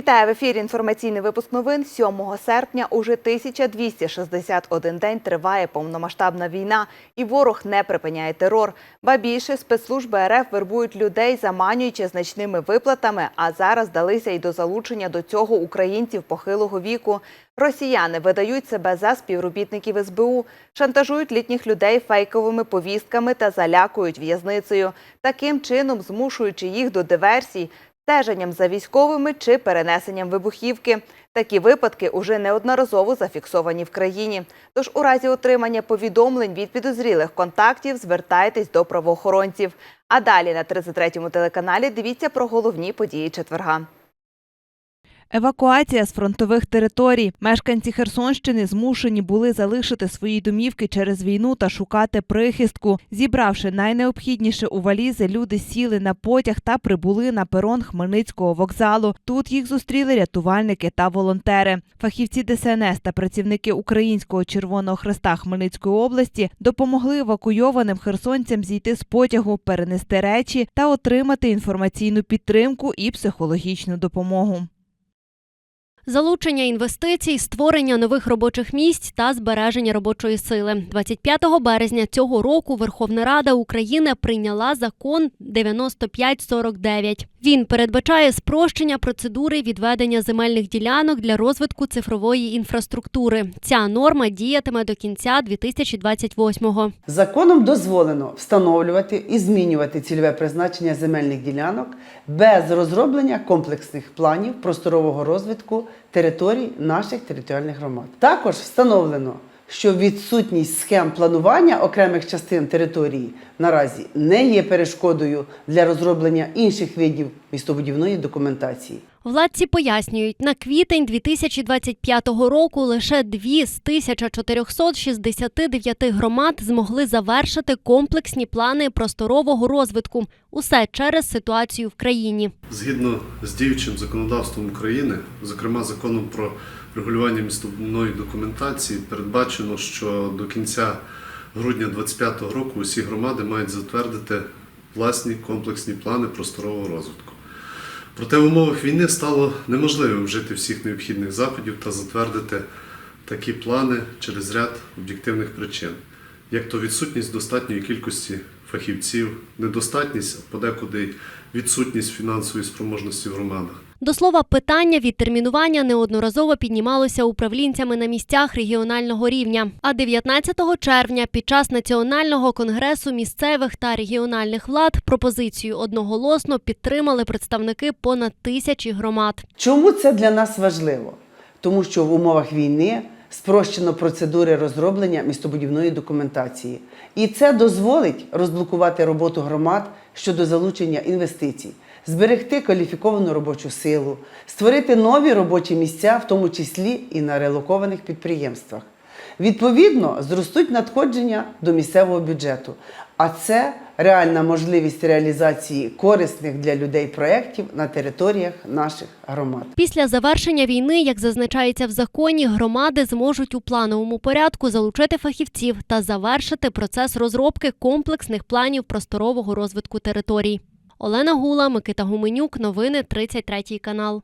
Вітаю в ефірі. Інформаційний випуск новин 7 серпня. Уже 1261 день триває повномасштабна війна, і ворог не припиняє терор. Ба більше спецслужби РФ вербують людей, заманюючи значними виплатами. А зараз далися й до залучення до цього українців похилого віку. Росіяни видають себе за співробітників СБУ, шантажують літніх людей фейковими повістками та залякують в'язницею, таким чином змушуючи їх до диверсій стеженням за військовими чи перенесенням вибухівки. Такі випадки уже неодноразово зафіксовані в країні. Тож у разі отримання повідомлень від підозрілих контактів звертайтесь до правоохоронців. А далі на 33-му телеканалі дивіться про головні події четверга. Евакуація з фронтових територій. Мешканці Херсонщини змушені були залишити свої домівки через війну та шукати прихистку. Зібравши найнеобхідніше у валізи, люди сіли на потяг та прибули на перон Хмельницького вокзалу. Тут їх зустріли рятувальники та волонтери. Фахівці ДСНС та працівники Українського Червоного Хреста Хмельницької області допомогли евакуйованим херсонцям зійти з потягу, перенести речі та отримати інформаційну підтримку і психологічну допомогу. Залучення інвестицій, створення нових робочих місць та збереження робочої сили. 25 березня цього року Верховна Рада України прийняла закон 9549. Він передбачає спрощення процедури відведення земельних ділянок для розвитку цифрової інфраструктури. Ця норма діятиме до кінця 2028-го. Законом дозволено встановлювати і змінювати цільове призначення земельних ділянок без розроблення комплексних планів просторового розвитку територій наших територіальних громад. Також встановлено, що відсутність схем планування окремих частин території наразі не є перешкодою для розроблення інших видів містобудівної документації. Владці пояснюють, на квітень 2025 року лише дві з 1469 громад змогли завершити комплексні плани просторового розвитку. Усе через ситуацію в країні. Згідно з діючим законодавством України, зокрема законом про регулювання містобудівної документації, передбачено, що до кінця грудня 2025 року усі громади мають затвердити власні комплексні плани просторового розвитку. Проте в умовах війни стало неможливим вжити всіх необхідних заходів та затвердити такі плани через ряд об'єктивних причин, як то відсутність достатньої кількості фахівців, недостатність, подекуди відсутність фінансової спроможності в громадах. До слова, питання відтермінування неодноразово піднімалося управлінцями на місцях регіонального рівня. А 19 червня під час національного конгресу місцевих та регіональних влад пропозицію одноголосно підтримали представники понад тисячі громад. Чому це для нас важливо? Тому що в умовах війни спрощено процедури розроблення містобудівної документації. І це дозволить розблокувати роботу громад щодо залучення інвестицій, зберегти кваліфіковану робочу силу, створити нові робочі місця, в тому числі і на релокованих підприємствах. Відповідно, зростуть надходження до місцевого бюджету, а це реальна можливість реалізації корисних для людей проєктів на територіях наших громад. Після завершення війни, як зазначається в законі, громади зможуть у плановому порядку залучити фахівців та завершити процес розробки комплексних планів просторового розвитку територій. Олена Гула, Микита Гуменюк, новини 33 канал.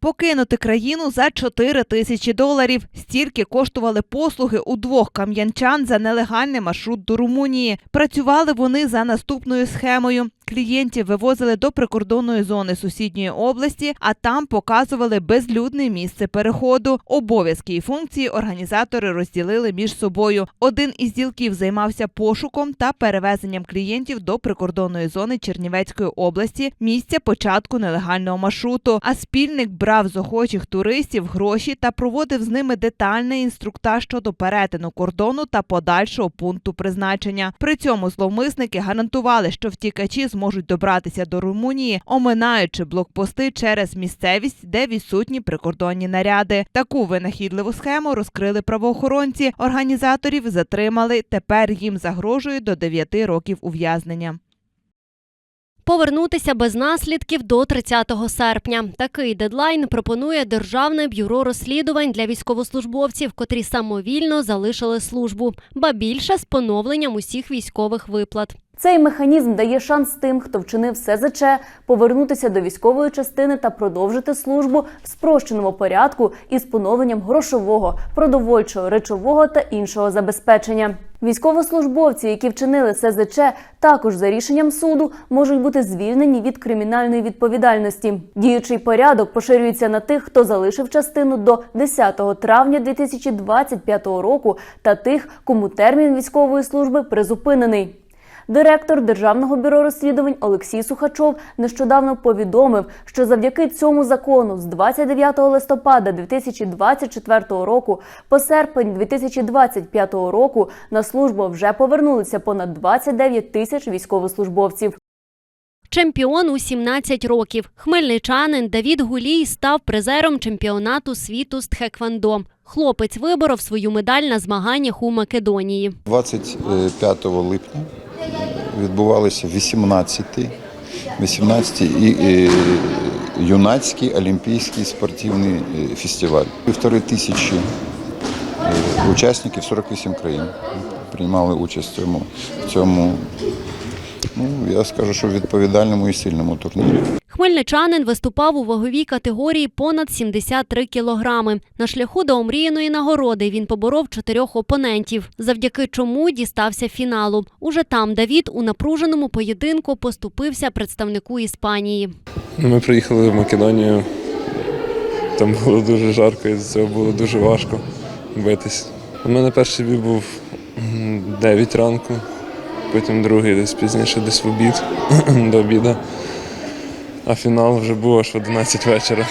Покинути країну за 4 тисячі доларів. Стільки коштували послуги у двох кам'янчан за нелегальний маршрут до Румунії. Працювали вони за наступною схемою. Клієнтів вивозили до прикордонної зони сусідньої області, а там показували безлюдне місце переходу. Обов'язки і функції організатори розділили між собою. Один із ділків займався пошуком та перевезенням клієнтів до прикордонної зони Чернівецької області, місця початку нелегального маршруту. А спільник брав з охочих туристів гроші та проводив з ними детальний інструктаж щодо перетину кордону та подальшого пункту призначення. При цьому зловмисники гарантували, що втікачі зможуть добратися до Румунії, оминаючи блокпости через місцевість, де відсутні прикордонні наряди. Таку винахідливу схему розкрили правоохоронці. Організаторів затримали. Тепер їм загрожує до 9 років ув'язнення. Повернутися без наслідків до 30 серпня. Такий дедлайн пропонує Державне бюро розслідувань для військовослужбовців, котрі самовільно залишили службу, ба більше з поновленням усіх військових виплат. Цей механізм дає шанс тим, хто вчинив СЗЧ, повернутися до військової частини та продовжити службу в спрощеному порядку із поновленням грошового, продовольчого, речового та іншого забезпечення. Військовослужбовці, які вчинили СЗЧ, також за рішенням суду можуть бути звільнені від кримінальної відповідальності. Діючий порядок поширюється на тих, хто залишив частину до 10 травня 2025 року, та тих, кому термін військової служби призупинений. Директор Державного бюро розслідувань Олексій Сухачов нещодавно повідомив, що завдяки цьому закону з 29 листопада 2024 року по серпень 2025 року на службу вже повернулися понад 29 тисяч військовослужбовців. Чемпіон у 17 років. Хмельничанин Давід Гулій став призером чемпіонату світу з тхеквондо. Хлопець виборов свою медаль на змаганнях у Македонії. 25 липня відбувалися 18 18 і, і юнацький олімпійський спортивний е, фестиваль. Півтори тисячі е, учасників 48 країн приймали участь в цьому, в цьому ну, я скажу, що відповідальному і сильному турнірі. Хмельничанин виступав у ваговій категорії понад 73 кілограми. На шляху до омріяної нагороди він поборов чотирьох опонентів, завдяки чому дістався фіналу. Уже там Давід у напруженому поєдинку поступився представнику Іспанії. Ми приїхали в Македонію. Там було дуже жарко, і з цього було дуже важко битись. У мене перший бій був м, 9 ранку, потім другий десь пізніше, десь в обід до обіду. А фінал вже був аж в 11 вечора.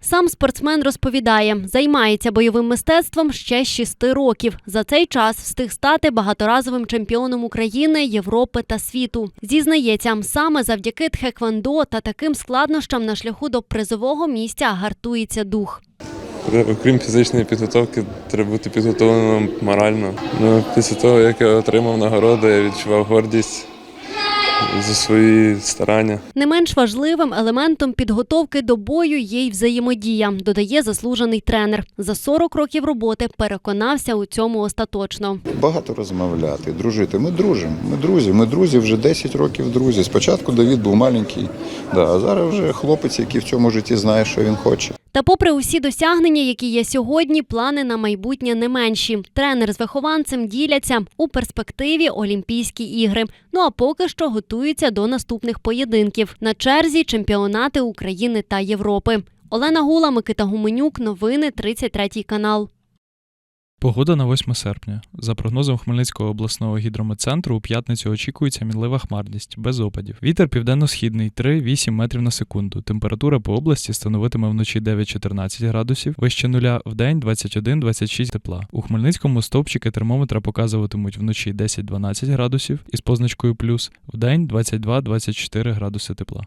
Сам спортсмен розповідає, займається бойовим мистецтвом ще з 6 років. За цей час встиг стати багаторазовим чемпіоном України, Європи та світу. Зізнається, саме завдяки тхеквондо та таким складнощам на шляху до призового місця гартується дух. Окрім фізичної підготовки, треба бути підготовленим морально. Ну, після того, як я отримав нагороду, я відчував гордість за свої старання. Не менш важливим елементом підготовки до бою є й взаємодія, додає заслужений тренер. За 40 років роботи переконався у цьому остаточно. Багато розмовляти, дружити. Ми дружимо, ми друзі. Ми друзі вже 10 років друзі. Спочатку Давід був маленький, да, а зараз вже хлопець, який в цьому житті знає, що він хоче. Та, попри усі досягнення, які є сьогодні, плани на майбутнє не менші. Тренер з вихованцем діляться у перспективі Олімпійські ігри. Ну а поки що готуються до наступних поєдинків на черзі чемпіонати України та Європи. Олена Гула, Микита Гуменюк. Новини 33 канал. Погода на 8 серпня. За прогнозом Хмельницького обласного гідрометцентру, у п'ятницю очікується мінлива хмарність, без опадів. Вітер південно-східний 3-8 метрів на секунду. Температура по області становитиме вночі 9-14 градусів, вище нуля, вдень 21-26 тепла. У Хмельницькому стовпчики термометра показуватимуть вночі 10-12 градусів із позначкою плюс, вдень 22-24 градуси тепла.